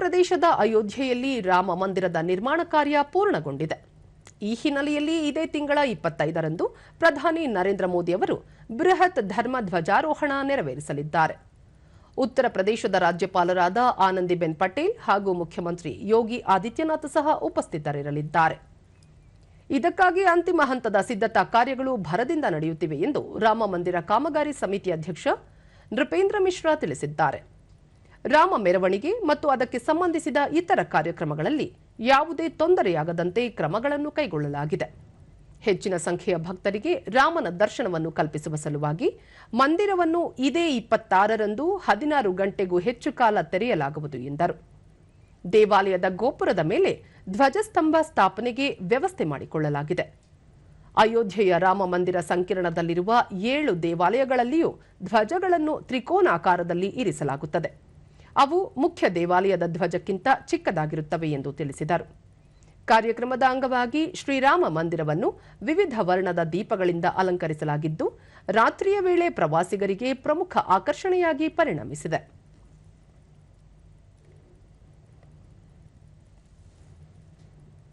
ಪ್ರದೇಶದ ಅಯೋಧ್ಯೆಯಲ್ಲಿ ರಾಮ ಮಂದಿರದ ನಿರ್ಮಾಣ ಕಾರ್ಯ ಪೂರ್ಣಗೊಂಡಿದೆ. ಈ ಹಿನ್ನೆಲೆಯಲ್ಲಿ ಇದೇ ತಿಂಗಳ ಇಪ್ಪತ್ತೈದರಂದು ಪ್ರಧಾನಿ ನರೇಂದ್ರ ಮೋದಿ ಅವರು ಬೃಹತ್ ಧರ್ಮ ಧ್ವಜಾರೋಹಣ ನೆರವೇರಿಸಲಿದ್ದಾರೆ. ಉತ್ತರ ಪ್ರದೇಶದ ರಾಜ್ಯಪಾಲರಾದ ಆನಂದಿಬೆನ್ ಪಟೇಲ್ ಹಾಗೂ ಮುಖ್ಯಮಂತ್ರಿ ಯೋಗಿ ಆದಿತ್ಯನಾಥ್ ಸಹ ಉಪಸ್ಥಿತರಿರಲಿದ್ದಾರೆ. ಇದಕ್ಕಾಗಿ ಅಂತಿಮ ಹಂತದ ಸಿದ್ಧತಾ ಕಾರ್ಯಗಳು ಭರದಿಂದ ನಡೆಯುತ್ತಿವೆ ಎಂದು ರಾಮ ಮಂದಿರ ಕಾಮಗಾರಿ ಸಮಿತಿ ಅಧ್ಯಕ್ಷ ನೃಪೇಂದ್ರ ಮಿಶ್ರಾ ತಿಳಿಸಿದ್ದಾರೆ. ರಾಮ ಮೆರವಣಿಗೆ ಮತ್ತು ಅದಕ್ಕೆ ಸಂಬಂಧಿಸಿದ ಇತರ ಕಾರ್ಯಕ್ರಮಗಳಲ್ಲಿ ಯಾವುದೇ ತೊಂದರೆಯಾಗದಂತೆ ಕ್ರಮಗಳನ್ನು ಕೈಗೊಳ್ಳಲಾಗಿದೆ. ಹೆಚ್ಚಿನ ಸಂಖ್ಯೆಯ ಭಕ್ತರಿಗೆ ರಾಮನ ದರ್ಶನವನ್ನು ಕಲ್ಪಿಸುವ ಸಲುವಾಗಿ ಮಂದಿರವನ್ನು ಇದೇ ಇಪ್ಪತ್ತಾರರಂದು ಹದಿನಾರು ಗಂಟೆಗೂ ಹೆಚ್ಚು ಕಾಲ ತೆರೆಯಲಾಗುವುದು ಎಂದರು. ದೇವಾಲಯದ ಗೋಪುರದ ಮೇಲೆ ಧ್ವಜಸ್ತಂಭ ಸ್ಥಾಪನೆಗೆ ವ್ಯವಸ್ಥೆ ಮಾಡಿಕೊಳ್ಳಲಾಗಿದೆ. ಅಯೋಧ್ಯೆಯ ರಾಮ ಮಂದಿರ ಸಂಕೀರ್ಣದಲ್ಲಿರುವ ಏಳು ದೇವಾಲಯಗಳಲ್ಲಿಯೂ ಧ್ವಜಗಳನ್ನು ತ್ರಿಕೋನಾಕಾರದಲ್ಲಿ ಇರಿಸಲಾಗುತ್ತದೆ. ಅವು ಮುಖ್ಯ ದೇವಾಲಯದ ಧ್ವಜಕ್ಕಿಂತ ಚಿಕ್ಕದಾಗಿರುತ್ತವೆ ಎಂದು ತಿಳಿಸಿದರು. ಕಾರ್ಯಕ್ರಮದ ಅಂಗವಾಗಿ ಶ್ರೀರಾಮ ಮಂದಿರವನ್ನು ವಿವಿಧ ವರ್ಣದ ದೀಪಗಳಿಂದ ಅಲಂಕರಿಸಲಾಗಿದ್ದು, ರಾತ್ರಿಯ ವೇಳೆ ಪ್ರವಾಸಿಗರಿಗೆ ಪ್ರಮುಖ ಆಕರ್ಷಣೆಯಾಗಿ ಪರಿಣಮಿಸಿದೆ.